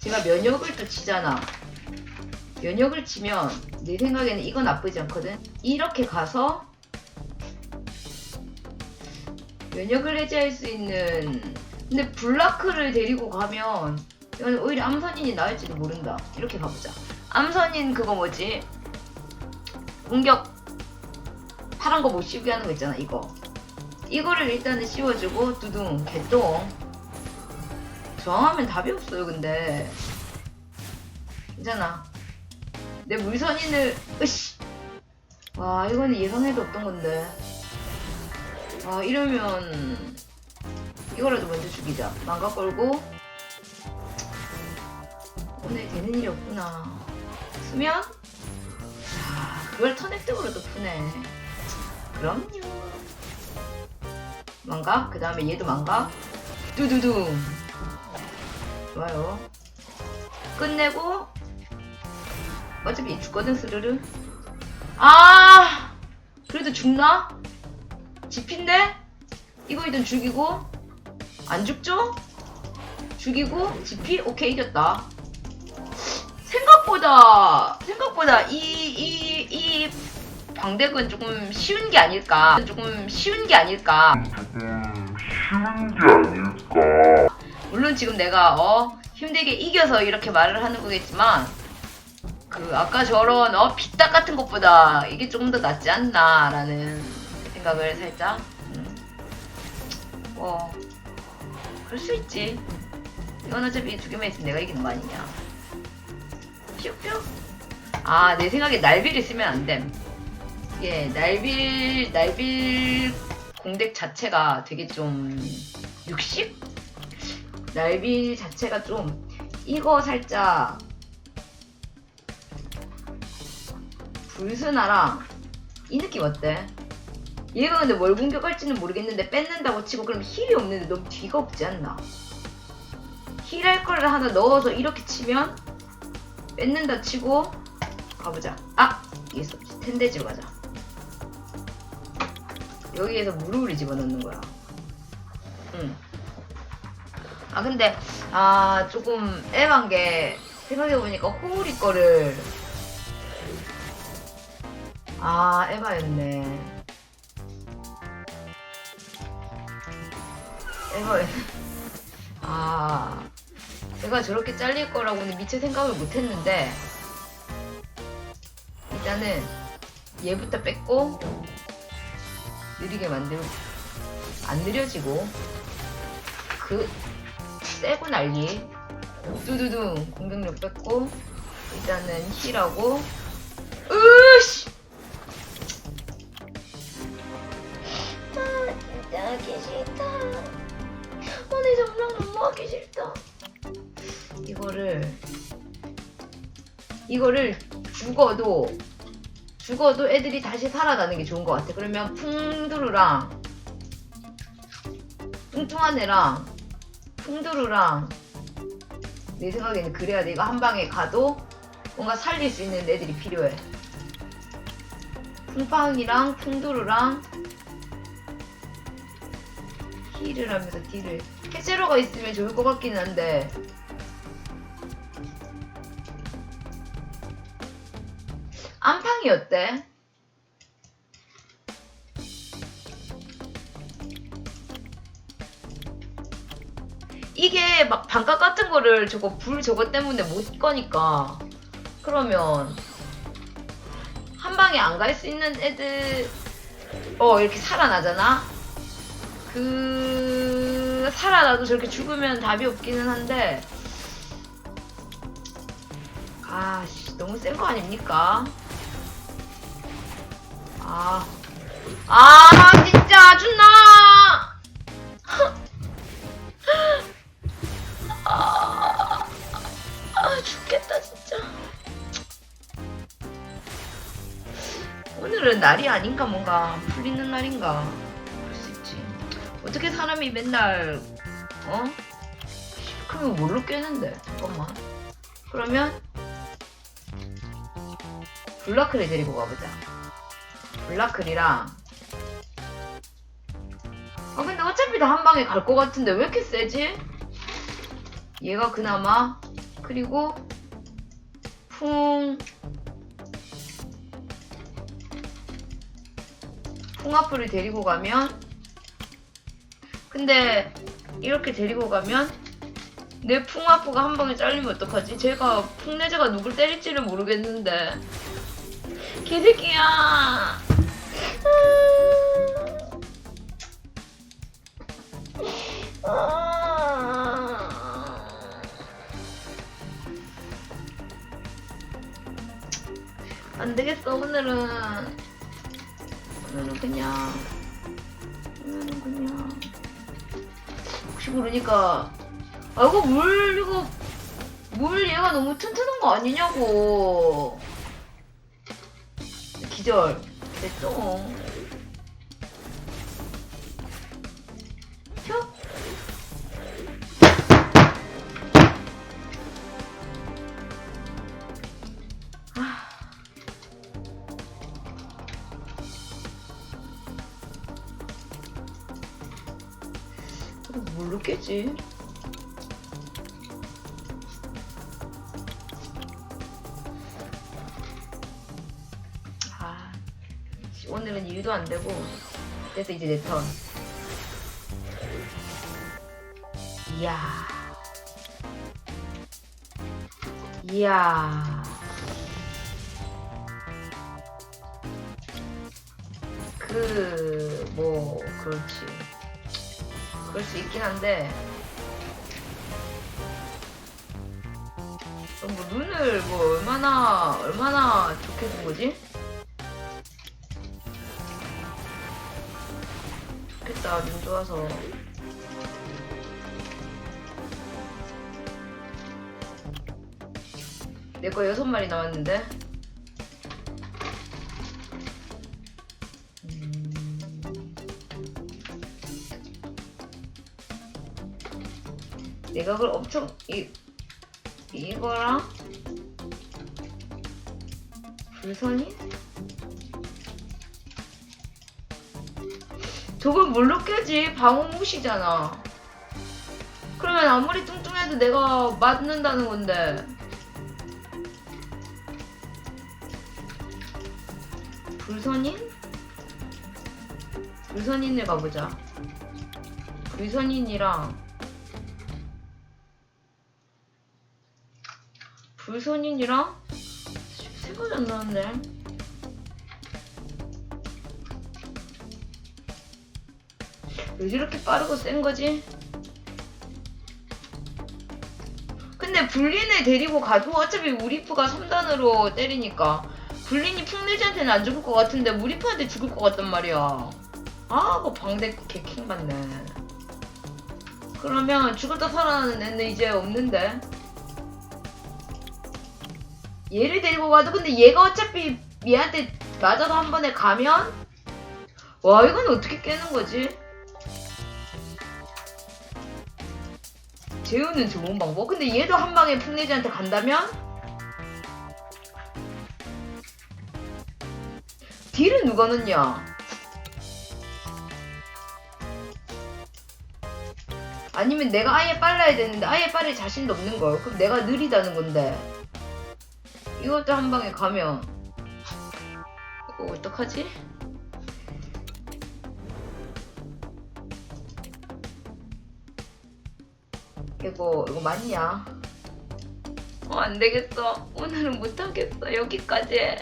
제가 면역을 또 치잖아. 면역을 치면 내 생각에는 이건 나쁘지 않거든. 이렇게 가서 면역을 해제할 수 있는 근데 블라크를 데리고 가면 이건 오히려 암선인이 나을지도 모른다. 이렇게 가보자. 암선인 그거 뭐지? 공격 파란 거 못 씌우게 하는 거 있잖아. 이거. 이거를 일단은 씌워주고 두둥 개똥. 저항하면 답이 없어요. 근데 괜찮아. 내 물선인을 으씨. 와 이거는 예상해도 없던 건데. 아 이러면 이거라도 먼저 죽이자. 망가 걸고 오늘 되는 일이 없구나. 수면? 아 그걸 터넥득으로도 푸네. 그럼요. 망가? 그 다음에 얘도 망가? 두두둥. 좋아요. 끝내고 어차피 얘 죽거든 스르르. 아 그래도 죽나? 집힌데? 이거 일단 죽이고 안 죽죠? 죽이고 집히 오케이 이겼다. 생각보다 생각보다 이 이 이 방덱은 조금 쉬운 게 아닐까. 조금 쉬운 게 아닐까. 조금 쉬운 게 아닐까. 물론 지금 내가 어 힘들게 이겨서 이렇게 말을 하는 거겠지만 그 아까 저런 어 빗딱 같은 것보다 이게 조금 더 낫지 않나라는 생각을 살짝 음. 뭐 그럴 수 있지 이건 어차피 두 개만 있으면 내가 이기는 거 아니냐 뿅뿅 아내 생각에 날비를 쓰면 안됨 예 날빌 날빌 공덱 자체가 되게 좀 60? 날비 자체가 좀 이거 살짝 불스나랑 이 느낌 어때? 얘가 근데 뭘 공격할지는 모르겠는데 뺏는다고 치고 그럼 힐이 없는데 너무 뒤가 없지 않나? 힐할 거를 하나 넣어서 이렇게 치면 뺏는다 치고 가보자. 아! 이게. 텐데지로 가자. 여기에서 무릎을 집어넣는 거야. 응. 아 근데 아 조금 애만 게 생각해보니까 호우리 거를 아 에바였네. 에바였 아 내가 저렇게 잘릴 거라고는 미처 생각을 못했는데 일단은 얘부터 뺐고 느리게 만들고 안 느려지고 그 세고 난리 두두둥 공격력 뺐고 일단은 힐하고 으씨! 아 진짜 하기 싫다. 오늘 정말 너무 하기 싫다. 이거를 이거를 죽어도 죽어도 애들이 다시 살아나는 게 좋은 것 같아. 그러면 풍두루랑 뚱뚱한 애랑 풍두루랑 내 생각에는 그래야 돼. 이거 한 방에 가도 뭔가 살릴 수 있는 애들이 필요해. 풍팡이랑 풍두루랑 힐을 하면서 딜을 해제로가 있으면 좋을 것 같기는 한데 안팡이 어때? 이게 막 반값 같은 거를 저거 불 저거 때문에 못 거니까. 그러면 한 방에 안 갈 수 있는 애들 어 이렇게 살아나잖아? 그 살아나도 저렇게 죽으면 답이 없기는 한데. 아씨 너무 센 거 아닙니까? 아. 아, 진 날이 아닌가 뭔가 풀리는 날인가 그럴 수 있지. 어떻게 사람이 맨날 어? 그럼 뭘로 깨는데? 잠깐만. 그러면 블라크를 데리고 가보자. 블라클이랑 아 근데 어차피 다 한 방에 갈 것 같은데 왜 이렇게 세지? 얘가 그나마 그리고 풍 풍아프를 데리고 가면 근데 이렇게 데리고 가면 내 풍아프가 한 방에 잘리면 어떡하지? 제가 풍내제가 누굴 때릴지를 모르겠는데. 개새끼야! 안 되겠어 오늘은 오늘은 그냥 오늘은 그냥 혹시 모르니까. 아 이거 물 이거 물 얘가 너무 튼튼한 거 아니냐고. 기절. 됐죠 이거 뭘로 깨지? 아, 씨, 오늘은 일도 안 되고 그래서 이제 내 턴. 이야. 이야. 그, 뭐, 그렇지. 그럴 수 있긴 한데. 어, 뭐 눈을 뭐 얼마나 얼마나 좋게 준 거지? 좋겠다 눈 좋아서. 내 거 여섯 마리 나왔는데 내가 그걸 엄청 이 이거랑 불선이 저걸 뭘로 깨지? 방어무시잖아. 그러면 아무리 뚱뚱해도 내가 맞는다는 건데. 불선인? 불선인을 가보자. 불선인이랑 불선인이랑 생각이 안 나는데. 왜 이렇게 빠르고 센 거지? 근데 불린을 데리고 가도 어차피 우리프가 3단으로 때리니까 불린이 풍내지한테는 안 죽을 것 같은데 우리프한테 죽을 것 같단 말이야. 아, 그 방대 개킹 받네. 그러면 죽었다 살아나는 애는 이제 없는데. 얘를 데리고 가도 근데 얘가 어차피 얘한테 맞아서 한 번에 가면 와 이건 어떻게 깨는 거지? 재우는 좋은 방법? 근데 얘도 한 방에 풍내지한테 간다면? 딜은 누가 넣냐? 아니면 내가 아예 빨라야 되는데 아예 빠를 자신도 없는 걸. 그럼 내가 느리다는 건데. 이것도 한 방에 가면 이거 어떡하지? 이거 이거 맞냐? 어, 안 되겠어. 오늘은 못 하겠어. 여기까지.